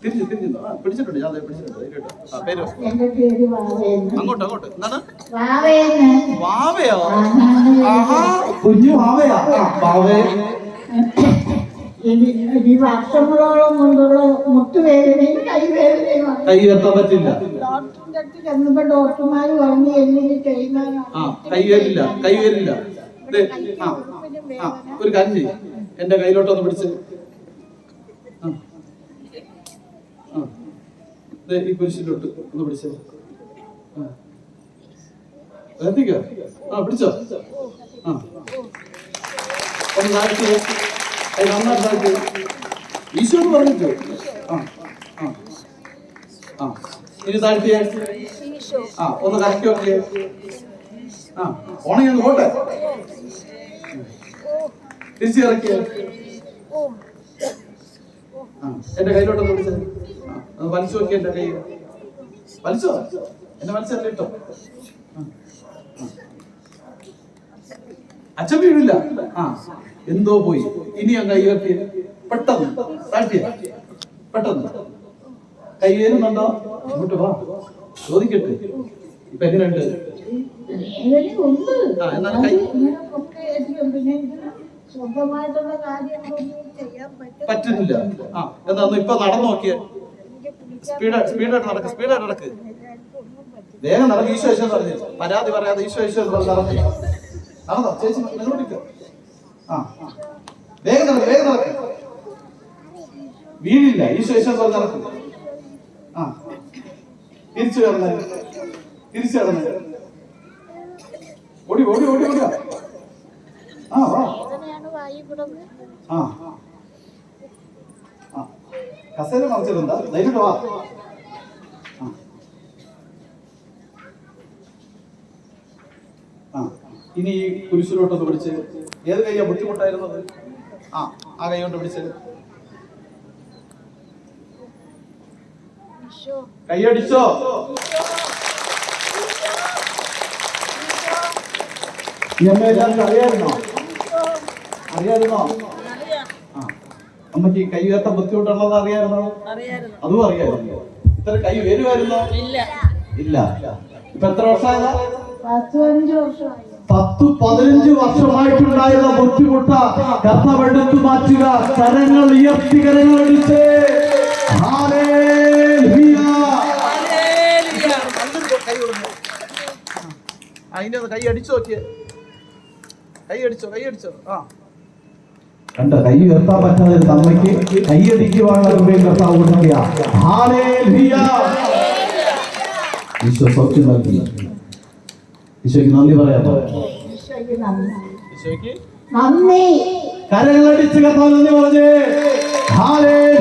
തിരിഞ്ഞു ആ പിടിച്ചിട്ടുണ്ട്. ഞാൻ പിടിച്ചിട്ടുണ്ട്. ആ പേര് അങ്ങോട്ട് അങ്ങോട്ട്. എന്താണ്? വാവയോ? ആഹാ. കുഞ്ഞു വാവയാ. വാവേ. ഈ വർഷങ്ങളോളം കൊണ്ടുള്ള മുട്ടുവേദനയും കൈവേദനയും കൈ എത്താൻ പറ്റില്ല. ഡോക്ടറിന്റെ അടുത്ത് ചെന്നപ്പോ ഡോക്ടർമാര് പറഞ്ഞു എല്ലിന് തേയ്മാനാണ് ആ കൈ വരില്ല. കൈ വരില്ല. ദേ, ആ ആ. ഒരു കാര്യം ചെയ്യാം. എന്റെ കയ്യിലോട്ടൊന്ന് പിടിച്ച് ആ ആ ദേ, ഈ കുരിശിലോട്ട് ഒന്ന് പിടിച്ചോ. എത്തിക്കോ ആ പിടിച്ചോ. ആ. ഒന്ന് ഈശോ എന്ന് ആ ആ. ആ. ഇനി താഴ്ത്തിയേ ആ ഒന്ന് കറക്കി നോക്കിയേ. ആ ഓണങ്ങി അങ്ങ് പോട്ടെ. ആ എന്റെ കയ്യിലോട്ടൊന്ന് പിടിച്ചേ. ഒന്ന് വലിച്ചു നോക്കി എന്റെ കൈ വലിച്ചോ? എന്നെ വലിച്ചല്ലേ കേട്ടോ ആ, ആ. അച്ഛൻ വീടില്ല ആ എന്തോ പോയി. ഇനി ഞാൻ കൈ ഉയർത്തിയ പെട്ടെന്ന്. താഴ്ത്തിയ? പെട്ടെന്ന്. കൈ ഉയരുന്നുണ്ടോ ഇങ്ങോട്ട് വാ. ചോദിക്കട്ടെ. ഇപ്പൊ എങ്ങനെയുണ്ട്? ആ, എന്നാലും കൈ- പറ്റുന്നില്ല. ആ എന്നാ ഇപ്പൊ നടന്നു നോക്കിയേ. സ്പീഡ് സ്പീഡായിട്ട് നടക്ക് സ്പീഡായിട്ട് നടക്ക്. വേഗം നടക്ക് ഈശോ ഈശോ പറഞ്ഞു. പരാതി പറയാതെ ഈശോ ഈശോ പറഞ്ഞു നടന്നോ? ചേച്ചി നിന്നോട്ടിക്ക് ആ. വേഗം നടക്ക് വേഗം നടക്ക്. വീഴില്ല ഈശോ ഈശോ പറഞ്ഞു നടക്ക്. ആ. തിരിച്ചു കടന്നേ. തിരിച്ചു കടന്നേ. ഓടി ഓടി ഓടി ഓടിയാ ആ വാ. ആ കസേര മറിച്ചിട്ടുണ്ടാ? ധൈര്യം വാ ആ. ആ. ഇനി ഈ കുരിശിലോട്ടൊന്ന് പിടിച്ച് ഏത് കൈയാ ബുദ്ധിമുട്ടായിരുന്നത്? ആ ആ കൈ കൊണ്ട് പിടിച്ചത് കൈയടിച്ചോ അമ്മ എല്ലാവർക്കും അറിയായിരുന്നോ? അറിയായിരുന്നോ? ആ. അമ്മയ്ക്ക് ഈ കൈ ഉയർത്താൻ ബുദ്ധിമുട്ടുള്ളത് അറിയായിരുന്നോ? അതും അറിയായിരുന്നു. ഇത്ര കൈ വരുമായിരുന്നോ ഇല്ല. ഇല്ല. ഇപ്പൊ എത്ര വർഷമായതാ പത്ത് പതിനഞ്ച് വർഷമായിട്ടുണ്ടായിരുന്ന ബുദ്ധിമുട്ട കഥവെടുത്തു മാറ്റുക. കരങ്ങൾ ഉയർത്തി കരങ്ങൾ എടുത്ത്. അതിന്റെ കൈ അടിച്ചു നോക്കിയേ. കൈ അടിച്ചോ കൈ അടിച്ചോ. ആ. കണ്ട കൈ ഉയർത്താൻ പറ്റാതെ ഒരു കൈ കൈയടിക്കുവാനുള്ള കൃപയും കർത്താവ് കൊടുക്കുക ഹാലേലൂയ. ഈശോ സൗഖ്യം നൽകി ഈശോയ്ക്ക് നന്ദി പറയാമോ ഈശോയ്ക്ക് നന്ദി. കരങ്ങളടിച്ച് കർത്താവ് നന്ദി പറഞ്ഞേ. ഹാലേ